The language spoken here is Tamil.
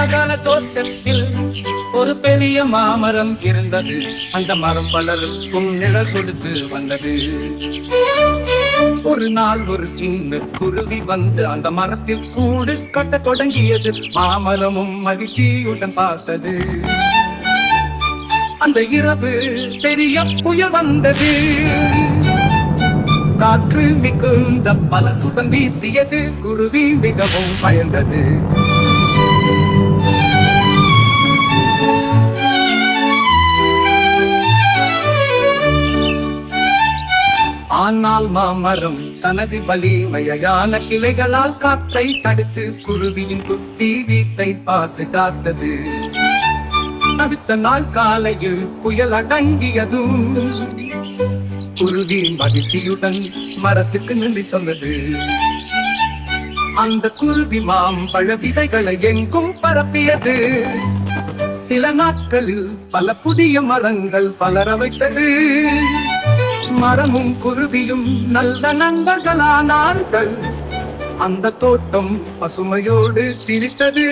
அழகான தோட்டத்தில் ஒரு பெரிய மாமரம் இருந்தது. அந்த மரம் பலருக்கும் நிழல் கொடுத்து வந்தது. ஒரு நாள் ஒரு சின்ன குருவி வந்து அந்த மரத்தில் கூடு கட்ட தொடங்கியது. மாமரமும் மகிழ்ச்சியுடன் பார்த்தது. அந்த இரவு பெரிய புயல் வந்தது. காற்று மிகுந்த பலத்துடன் வீசியது. குருவி மிகவும் பயந்தது. ஆனால் மாமரம் தனது வலிமையான கிளைகளால் காற்றை தடுத்து குருவியின் குட்டி வீட்டை பார்த்து காத்தது. அடுத்த நாள் காலையில் புயல் அடங்கியதும் குருவி மகிழ்ச்சியுடன் மரத்துக்கு நன்றி சொன்னது. அந்த குருவி மாம்பழ விதைகளை எங்கும் பரப்பியது. சில நாட்களில் பல புதிய மரங்கள் பலர வைத்தது. மரமும் குருவியும் நல்ல நண்பர்களானார்கள். அந்த தோட்டம் பசுமையோடு சிரித்தது.